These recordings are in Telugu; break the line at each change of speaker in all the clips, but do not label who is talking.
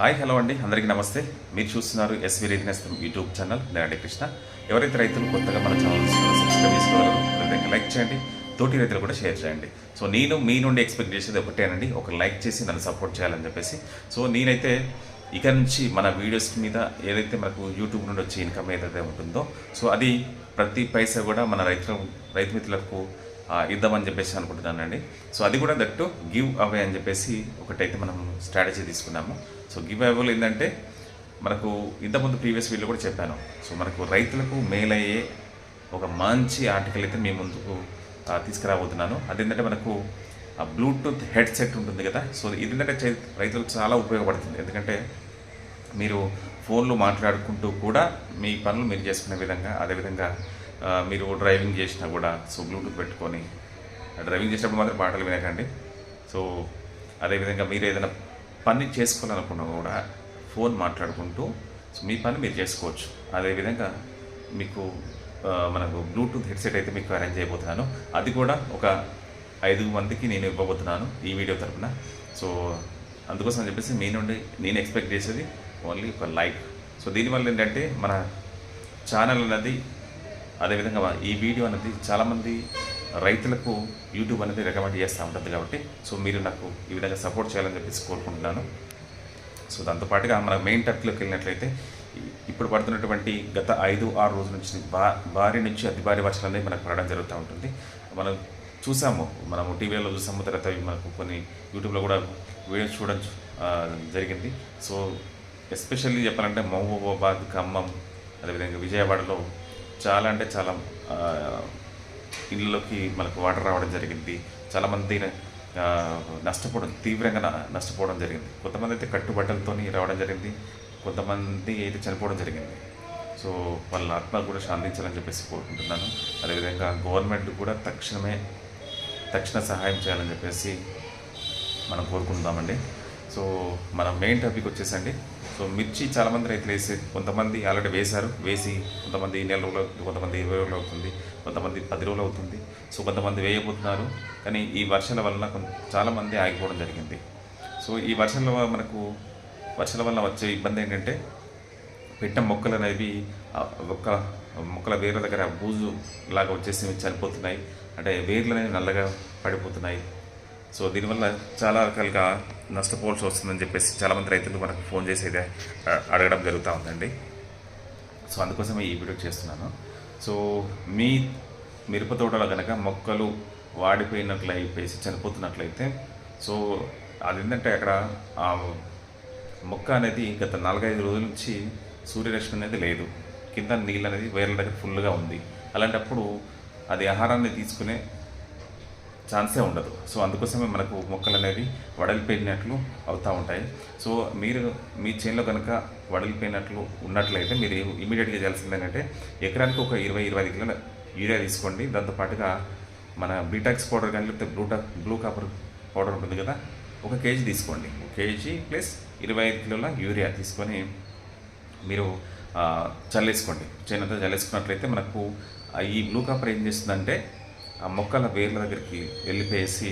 హాయ్ హలో అండి. అందరికీ నమస్తే. మీరు చూస్తున్నారు ఎస్వి రీతినేస్తం యూట్యూబ్ ఛానల్. నేనండి కృష్ణ. ఎవరైతే రైతులు కొత్తగా మన ఛానల్ సబ్స్క్రైబ్ చేసుకోగలరు అదేవిధంగా లైక్ చేయండి. తోటి రైతులు కూడా షేర్ చేయండి. సో నేను మీ నుండి ఎక్స్పెక్ట్ చేసేది ఒకటేనండి. ఒక లైక్ చేసి నన్ను సపోర్ట్ చేయాలని చెప్పేసి. సో నేనైతే ఇక నుంచి మన వీడియోస్ మీద ఏదైతే మనకు యూట్యూబ్ నుండి వచ్చే ఇన్కమ్ ఏదైతే ఉంటుందో సో అది ప్రతి పైసా కూడా మన రైతుల రైతు మిత్రులకు ఇద్దామని చెప్పేసి అనుకుంటున్నానండి. సో అది కూడా దట్టు గివ్ అవే అని చెప్పేసి ఒకటైతే మనం స్ట్రాటజీ తీసుకున్నాము. సో గివ్ అవేలో ఏంటంటే మనకు ఇంతకుముందు ప్రీవియస్ వీడియో కూడా చెప్పాను. సో మనకు రైతులకు మేల్ అయ్యే ఒక మంచి ఆర్టికల్ అయితే మీ ముందుకు తీసుకురాబోతున్నాను. అదేంటంటే మనకు ఆ బ్లూటూత్ హెడ్సెట్ ఉంటుంది కదా. సో ఇది ఏంటంటే రైతులకు చాలా ఉపయోగపడుతుంది. ఎందుకంటే మీరు ఫోన్లో మాట్లాడుకుంటూ కూడా మీ పనులు మీరు చేసుకునే విధంగా అదేవిధంగా మీరు డ్రైవింగ్ చేసినా కూడా సో బ్లూటూత్ పెట్టుకొని డ్రైవింగ్ చేసినప్పుడు మాత్రం పాటలు వినకండి. సో అదేవిధంగా మీరు ఏదైనా పని చేసుకోవాలనుకున్నా కూడా ఫోన్ మాట్లాడుకుంటూ సో మీ పని మీరు చేసుకోవచ్చు. అదేవిధంగా మీకు మనకు బ్లూటూత్ హెడ్సెట్ అయితే మీకు అరేంజ్ చేయబోతున్నాను. అది కూడా ఒక ఐదు మందికి నేను ఇవ్వబోతున్నాను ఈ వీడియో తరఫున సో అందుకోసం అని చెప్పేసి మీ నుండి నేను ఎక్స్పెక్ట్ చేసేది ఓన్లీ ఒక లైక్ సో దీనివల్ల ఏంటంటే మన ఛానల్ అనేది అదేవిధంగా ఈ వీడియో అనేది చాలామంది రైతులకు యూట్యూబ్ అనేది రికమెండ్ చేస్తూ ఉంటుంది కాబట్టి సో మీరు నాకు ఈ విధంగా సపోర్ట్ చేయాలని చెప్పేసి కోరుకుంటున్నాను. సో దాంతోపాటుగా మన మెయిన్ టాపిక్లోకి వెళ్ళినట్లయితే ఇప్పుడు పడుతున్నటువంటి గత ఐదు ఆరు రోజుల నుంచి బా భారీ నుంచి అతి భారీ వర్షాలు అనేది మనకు పడడం జరుగుతూ ఉంటుంది. మనం చూసాము మనము టీవీలో చూసాము తర్వాత మనకు కొన్ని యూట్యూబ్లో కూడా వీడియోస్ చూడడం జరిగింది. సో ఎస్పెషల్లీ చెప్పాలంటే మహబూబాబాద్ ఖమ్మం అదేవిధంగా విజయవాడలో చాలా అంటే చాలా ఇళ్ళలోకి మనకు వాటర్ రావడం జరిగింది. చాలామంది నష్టపోవడం తీవ్రంగా నష్టపోవడం జరిగింది. కొంతమంది అయితే కట్టుబట్టలతో రావడం జరిగింది. కొంతమంది అయితే చనిపోవడం జరిగింది. సో వాళ్ళ ఆత్మ కూడా శాంతించాలని చెప్పేసి కోరుకుంటున్నాను. అదేవిధంగా గవర్నమెంట్ కూడా తక్షణమే తక్షణ సహాయం చేయాలని చెప్పేసి మనం కోరుకుందామండి సో మన మెయిన్ టాపిక్ వచ్చేసండి. సో మిర్చి చాలామంది రైతులు వేసే కొంతమంది ఆల్రెడీ వేశారు వేసి కొంతమంది నెల రోజులు అవుతుంది కొంతమంది ఇరవై రోజులు అవుతుంది కొంతమంది పది రోజులు అవుతుంది. సో కొంతమంది వేయబోతున్నారు కానీ ఈ వర్షాల వలన చాలామంది ఆగిపోవడం జరిగింది. సో ఈ వర్షాల వల్ల మనకు వర్షాల వల్ల వచ్చే ఇబ్బంది ఏంటంటే పెట్టిన మొక్కలు అనేవి ఒక్క మొక్కల వేర్ల దగ్గర బూజు లాగా వచ్చేసి చనిపోతున్నాయి. అంటే వేర్లు అనేవి నల్లగా పడిపోతున్నాయి. సో దీనివల్ల చాలా రకాలుగా నష్టపోవాల్సి వస్తుందని చెప్పేసి చాలామంది రైతులు మనకు ఫోన్ చేసి అయితే అడగడం జరుగుతూ ఉందండి. సో అందుకోసమే ఈ వీడియో చేస్తున్నాను. సో మీ మిరప తోటలో కనుక మొక్కలు వాడిపోయినట్లు అయిపోయి చనిపోతున్నట్లయితే సో అది ఏంటంటే అక్కడ మొక్క అనేది గత నాలుగైదు రోజుల నుంచి సూర్యరశ్మి అనేది లేదు. కింద నీళ్ళు అనేది వేర్ల దగ్గర ఫుల్గా ఉంది. అలాంటప్పుడు అది ఆహారాన్ని తీసుకునే ఛాన్సే ఉండదు. సో అందుకోసమే మనకు మొక్కలు అనేవి వడలిపోయినట్లు అవుతూ ఉంటాయి. సో మీరు మీ చేనులో కనుక వడలిపోయినట్లు ఉన్నట్లయితే మీరు ఇమీడియట్గా చేయాల్సింది ఏంటంటే ఎకరానికి ఒక ఇరవై ఇరవై ఐదు కిలోల యూరియా తీసుకోండి. దాంతోపాటుగా మన బీటాక్స్ పౌడర్ కానీ లేకపోతే బ్లూటా బ్లూ కాపర్ పౌడర్ ఉంటుంది కదా ఒక కేజీ తీసుకోండి. ఒక కేజీ ప్లస్ ఇరవై ఐదు కిలోల యూరియా తీసుకొని మీరు చల్లేసుకోండి. చేనంతా చల్లేసుకున్నట్లయితే మనకు ఈ బ్లూ కాపర్ ఏం చేస్తుందంటే ఆ మొక్కల వేర్ల దగ్గరికి వెళ్ళిపోయేసి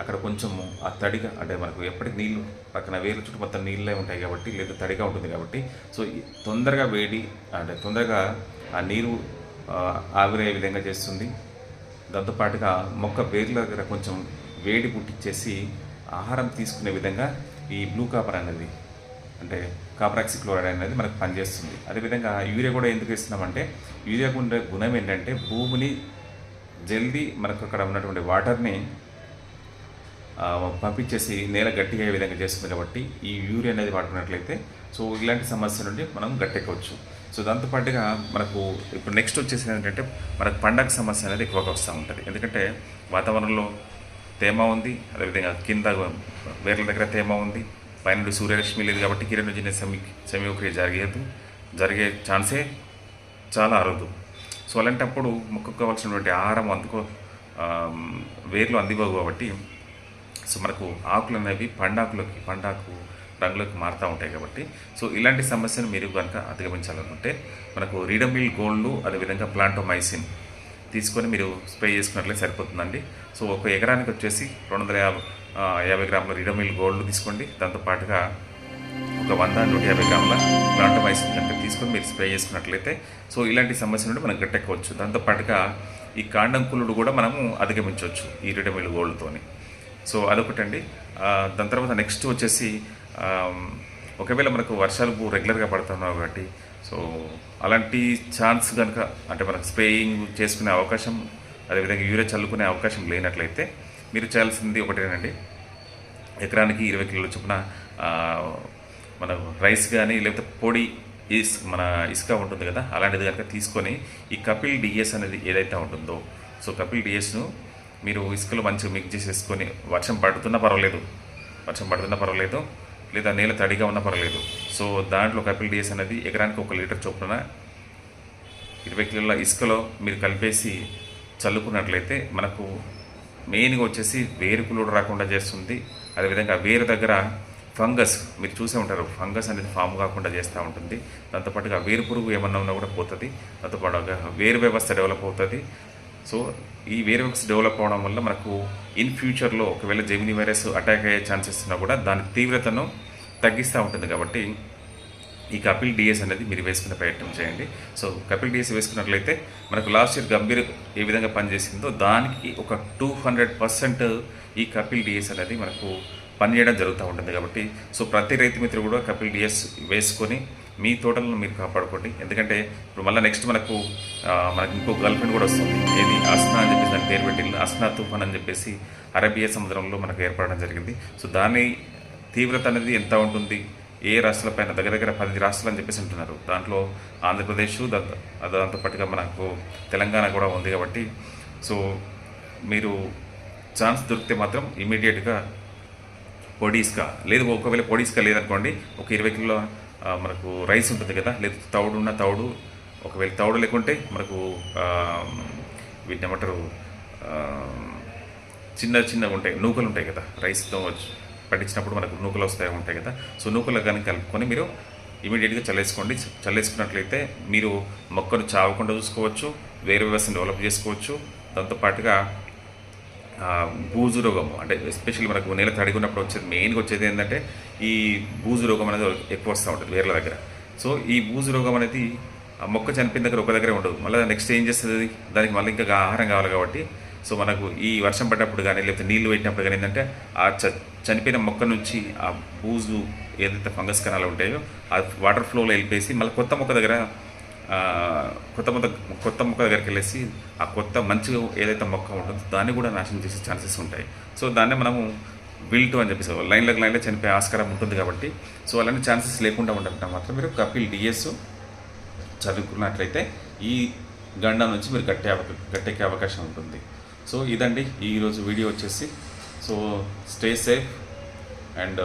అక్కడ కొంచెము ఆ తడిగా అంటే మనకు ఎప్పటికి నీళ్ళు పక్కన వేర్ల చుట్టుపక్కల నీళ్ళే ఉంటాయి కాబట్టి లేదా తడిగా ఉంటుంది కాబట్టి సో తొందరగా వేడి అంటే తొందరగా ఆ నీరు ఆవిరే ఆవిరయ్యే విధంగా చేస్తుంది. దాంతోపాటుగా మొక్క వేర్ల దగ్గర కొంచెం వేడి పుట్టించేసి ఆహారం తీసుకునే విధంగా ఈ బ్లూ కాపర్ అనేది అంటే కాపరాక్సి క్లోరైడ్ అనేది మనకు పనిచేస్తుంది. అదేవిధంగా యూరియా కూడా ఎందుకు ఇస్తున్నామంటే యూరియాకు ఉండే గుణం ఏంటంటే భూమిని జల్దీ మనకు అక్కడ ఉన్నటువంటి వాటర్ని పంపించేసి నేల గట్టిగా అయ్యే విధంగా చేస్తుంది కాబట్టి ఈ యూరియా అనేది వాడుకున్నట్లయితే సో ఇలాంటి సమస్య నుండి మనం గట్టెక్కవచ్చు. సో దాంతోపాటుగా మనకు ఇప్పుడు నెక్స్ట్ వచ్చేసి ఏంటంటే మనకు పండగ సమస్య అనేది ఎక్కువగా వస్తూ ఉంటుంది. ఎందుకంటే వాతావరణంలో తేమ ఉంది అదేవిధంగా కింద వేర్ల దగ్గర తేమ ఉంది పైన సూర్యరశ్మి లేదు కాబట్టి కిరణజన్య సమీ సమీక్రియ జరిగేది జరిగే ఛాన్సే చాలా అరుదు. సో అలాంటప్పుడు మొక్కకు కావాల్సినటువంటి ఆహారం అందుకో వేర్లు అందివ్వవు కాబట్టి సో మనకు ఆకులు అనేవి పండాకులకి పండాకు రంగులోకి మారుతూ ఉంటాయి కాబట్టి సో ఇలాంటి సమస్యను మీరు కనుక అధిగమించాలనుకుంటే మనకు రీడమిల్ గోల్డ్ అదేవిధంగా ప్లాంటోమైసిన్ తీసుకొని మీరు స్ప్రే చేసుకున్నట్లే సరిపోతుందండి. సో ఒక ఎకరానికి వచ్చేసి రెండు వందల యాభై యాభై గ్రాముల రీడమిల్ గోల్డ్ తీసుకోండి. దాంతోపాటుగా ఒక వంద నూట యాభై గ్రాముల ప్లాంటమైసిన్ కనుక తీసుకొని మీరు స్ప్రే చేసుకున్నట్లయితే సో ఇలాంటి సమస్య నుండి మనం గట్టెక్కవచ్చు దాంతోపాటుగా ఈ కాండం కుళ్ళుడు కూడా మనము అధిగమించవచ్చు ఈ రిటమిల్ గోల్డ్తోని సో అదొకటండి. దాని తర్వాత నెక్స్ట్ వచ్చేసి ఒకవేళ మనకు వర్షాలు రెగ్యులర్గా పడుతున్నావు కాబట్టి సో అలాంటి ఛాన్స్ కనుక అంటే మనకు స్ప్రేయింగ్ చేసుకునే అవకాశం అదేవిధంగా యూరియా చల్లుకునే అవకాశం లేనట్లయితే మీరు చేయాల్సింది ఒకటేనండి. ఎకరానికి ఇరవై కిలోల చొప్పున మన రైస్ కానీ లేకపోతే పొడి ఇస్ మన ఇసుక ఉంటుంది కదా అలాంటిది కనుక తీసుకొని ఈ కపిల్ డిఎస్ అనేది ఏదైతే ఉంటుందో సో కపిల్ డిఎస్ను మీరు ఇసుకలో మంచిగా మిక్స్ చేసేసుకొని వర్షం పడుతున్నా పర్వాలేదు వర్షం పడుతున్నా పర్వాలేదు లేదా నేల తడిగా ఉన్నా పర్వాలేదు. సో దాంట్లో కపిల్ డిఎస్ అనేది ఎకరానికి ఒక లీటర్ చొప్పున ఇరవై కిలోల ఇసుకలో మీరు కలిపేసి చల్లుకున్నట్లయితే మనకు మెయిన్గా వచ్చేసి వేరు పులుడు రాకుండా చేస్తుంది. అదేవిధంగా వేరు దగ్గర ఫంగస్ మీరు చూసే ఉంటారు ఫంగస్ అనేది ఫామ్ కాకుండా చేస్తూ ఉంటుంది. దాంతోపాటుగా వేరు పురుగు ఏమన్నా ఉన్నా కూడా పోతుంది. దాంతోపాటుగా వేరు వ్యవస్థ డెవలప్ అవుతుంది. సో ఈ వేరు వ్యవస్థ డెవలప్ అవడం వల్ల మనకు ఇన్ ఫ్యూచర్లో ఒకవేళ జెమిని వైరస్ అటాక్ అయ్యే ఛాన్సెస్ ఉన్నా కూడా దాని తీవ్రతను తగ్గిస్తూ ఉంటుంది కాబట్టి ఈ కపిల్ డిఎస్ అనేది మీరు వేసుకునే ప్రయత్నం చేయండి. సో కపిల్ డిఎస్ వేసుకున్నట్లయితే మనకు లాస్ట్ ఇయర్ గంభీర్ ఏ విధంగా పనిచేసిందో దానికి ఒక టూ హండ్రెడ్ పర్సెంట్ ఈ కపిల్ డిఎస్ అనేది మనకు పనిచేయడం జరుగుతూ ఉంటుంది కాబట్టి సో ప్రతి రైతు మిత్రులు కూడా కపిల్ డిఎస్ వేసుకొని మీ తోటలను మీరు కాపాడుకోండి. ఎందుకంటే ఇప్పుడు మళ్ళీ నెక్స్ట్ మనకు మనకు మనకి ఇంకో గర్ల్ ఫ్రెండ్ కూడా వస్తుంది. ఏది? అస్నా అని చెప్పేసి దాని పేరు పెట్టింది. అస్నా తుఫాన్ అని చెప్పేసి అరబియా సముద్రంలో మనకు ఏర్పడడం జరిగింది. సో దాని తీవ్రత అనేది ఎంత ఉంటుంది? ఏ రాష్ట్రాలపైన దగ్గర దగ్గర పది రాష్ట్రాలు అని చెప్పేసి అంటున్నారు. దాంట్లో ఆంధ్రప్రదేశ్ దా- దాంతో పాటుగా మనకు తెలంగాణ కూడా ఉంది కాబట్టి సో మీరు ఛాన్స్ దొరికితే మాత్రం ఇమీడియట్గా పొడీస్కా. లేదు ఒకవేళ పొడీస్కా లేదనుకోండి ఒక ఇరవై కిలో మనకు రైస్ ఉంటుంది కదా లేదు తౌడు ఉన్న తౌడు ఒకవేళ తౌడు లేకుంటే మనకు వీటిని ఏమంటారు చిన్న చిన్నగా ఉంటాయి నూకలు ఉంటాయి కదా రైస్తో పట్టించినప్పుడు మనకు నూకలు వస్తాయి ఉంటాయి కదా. సో నూకలు కానీ కలుపుకొని మీరు ఇమీడియట్గా చల్లేసుకోండి. చల్లేసుకున్నట్లయితే మీరు మొక్కను చావకుండా చూసుకోవచ్చు వేరే వ్యవస్థను డెవలప్ చేసుకోవచ్చు. దాంతోపాటుగా బూజు రోగము అంటే ఎస్పెషల్లీ మనకు నేల తడిగి ఉన్నప్పుడు వచ్చేది మెయిన్గా వచ్చేది ఏంటంటే ఈ బూజు రోగం అనేది ఎక్కువ వస్తూ ఉంటుంది వేర్ల దగ్గర. సో ఈ బూజు రోగం అనేది ఆ మొక్క చనిపోయిన దగ్గర ఒక దగ్గరే ఉండదు. మళ్ళీ నెక్స్ట్ ఏం చేస్తుంది? దానికి మళ్ళీ ఇంకా ఆహారం కావాలి కాబట్టి సో మనకు ఈ వర్షం పడ్డప్పుడు కానీ లేకపోతే నీళ్ళు పెట్టినప్పుడు కానీ ఏంటంటే ఆ చ చనిపోయిన మొక్క నుంచి ఆ బూజు ఏదైతే ఫంగస్ కణాలు ఉంటాయో ఆ వాటర్ ఫ్లోలో వెళ్ళిపోయి మళ్ళీ కొత్త మొక్క దగ్గర కొత్త మొక్క కొత్త మొక్క దగ్గరికి వెళ్ళేసి ఆ కొత్త మంచిగా ఏదైతే మొక్క ఉంటుందో దాన్ని కూడా నాశనం చేసే ఛాన్సెస్ ఉంటాయి. సో దాన్నే మనము విల్టు అని చెప్పేసి లైన్లకు లైన్లో చనిపోయే ఆస్కారం ఉంటుంది కాబట్టి సో అలాంటి ఛాన్సెస్ లేకుండా ఉండాలంటే మాత్రం మీరు కపిల్ డిఎస్ చదువుకున్నట్లయితే ఈ గండం నుంచి మీరు గట్టే అవకా గట్టెక్కే అవకాశం ఉంటుంది. సో ఇదండి. ఈరోజు వీడియో వచ్చేసి సో స్టే సేఫ్ అండ్